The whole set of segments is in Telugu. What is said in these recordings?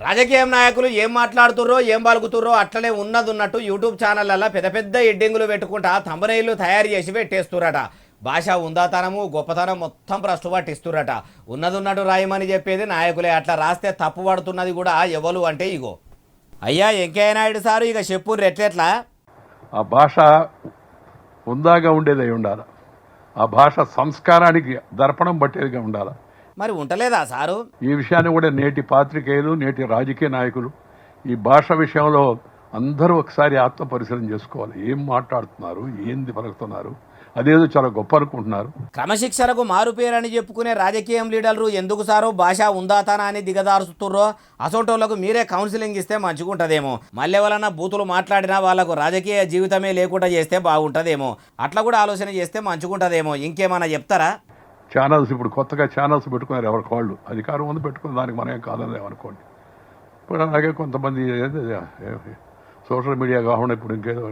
రాజకీయ నాయకులు ఏం మాట్లాడుతుర్రో ఏం పలుకుతుర్రో అట్లనే ఉన్నది ఉన్నట్టు యూట్యూబ్ ఛానళ్ళల్లో పెద్ద పెద్ద ఎడ్డింగులు పెట్టుకుంటా తమరైలు తయారు చేసి పెట్టేస్తురట భాష ఉందాతనము గొప్పతనం మొత్తం ప్రశ్న పట్టిస్తురట ఉన్నది ఉన్నట్టు రాయమని చెప్పేది నాయకులే. అట్లా రాస్తే తప్పు పడుతున్నది కూడా ఎవరు అంటే ఇగో. అయ్యా వెంకయ్య నాయుడు సారు ఇక చెప్పు రెట్లెట్లా ఆ భాష ఉందాగా ఉండేది అయి ఉండాలి. ఆ భాష సంస్కారానికి దర్పణం పట్టేదిగా ఉండాలి. మరి ఉంటలేదా సారు? ఈ విషయాన్ని కూడా నేటి పాత్రికేయులు నేటి రాజకీయ నాయకులు ఈ భాష విషయంలో అందరూ ఒకసారి ఆత్మ పరిశీలన చేసుకోవాలి. ఏం మాట్లాడుతున్నారు? ఏంది పలుకుతున్నారు? అదేదో చాలా గొప్ప అనుకుంటున్నారు. క్రమశిక్షణకు మారుపేరని చెప్పుకునే రాజకీయం లీడర్లు ఎందుకు సారో? భాష ఉందాతానా అని దిగదారుస్తుర్రో అసోటోళ్ళకు మీరే కౌన్సిలింగ్ ఇస్తే మంచిగుంటదేమో. మళ్ళీ ఎవరన్నా బూతులు మాట్లాడినా వాళ్ళకు రాజకీయ జీవితమే లేకుండా చేస్తే బాగుంటదేమో. అట్లా కూడా ఆలోచన చేస్తే మంచిగుంటదేమో. ఇంకేమన్నా చెప్తారా? ఛానల్స్ ఇప్పుడు కొత్తగా ఛానల్స్ పెట్టుకున్నారు ఎవరికి వాళ్ళు అధికారం ఉంది పెట్టుకున్న దానికి మనం ఏం కాదని అనుకోండి ఇప్పుడు అలాగే కొంతమంది సోషల్ మీడియా కాకుండా ఇప్పుడు ఇంకేదో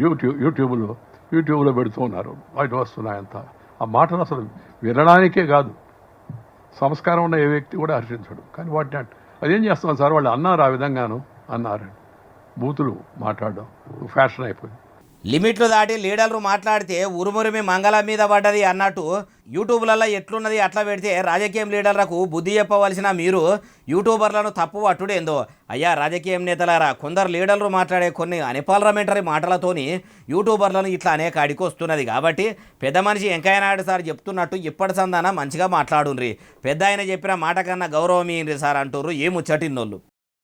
యూట్యూబ్ యూట్యూబ్లో యూట్యూబ్లో పెడుతూ ఉన్నారు. వాటి వస్తున్నాయంత. ఆ మాటలు అసలు వినడానికే కాదు. సంస్కారం ఉన్న ఏ వ్యక్తి కూడా హర్షించడు. కానీ వాటిని అదేం చేస్తాం సార్? వాళ్ళు అన్నారు ఆ విధంగాను అన్నారు. బూతులు మాట్లాడడం. ఫ్యాషన్ అయిపోయింది. లిమిట్లు దాటి లీడర్లు మాట్లాడితే ఉరుమురిమి మంగళ మీద పడ్డది అన్నట్టు యూట్యూబ్లలో ఎట్లున్నది అట్లా పెడితే రాజకీయం లీడర్లకు బుద్ధి చెప్పవలసిన మీరు యూట్యూబర్లను తప్పు పట్టుడేందో అయ్యా రాజకీయం నేతలారా కొందరు లీడర్లు మాట్లాడే కొన్ని అన్పార్లమెంటరీ మాటలతోని యూట్యూబర్లను ఇట్లా అనేక కాడికి వస్తున్నది. కాబట్టి పెద్ద మనిషి వెంకయ్యనాయుడు సార్ చెప్తున్నట్టు ఇప్పటి సందాన మంచిగా మాట్లాడుండ్రి. పెద్ద ఆయన చెప్పిన మాట కన్నా గౌరవం ఏంటి సార్ అంటుర్రు ఏ ముచ్చటిన్నోళ్ళు.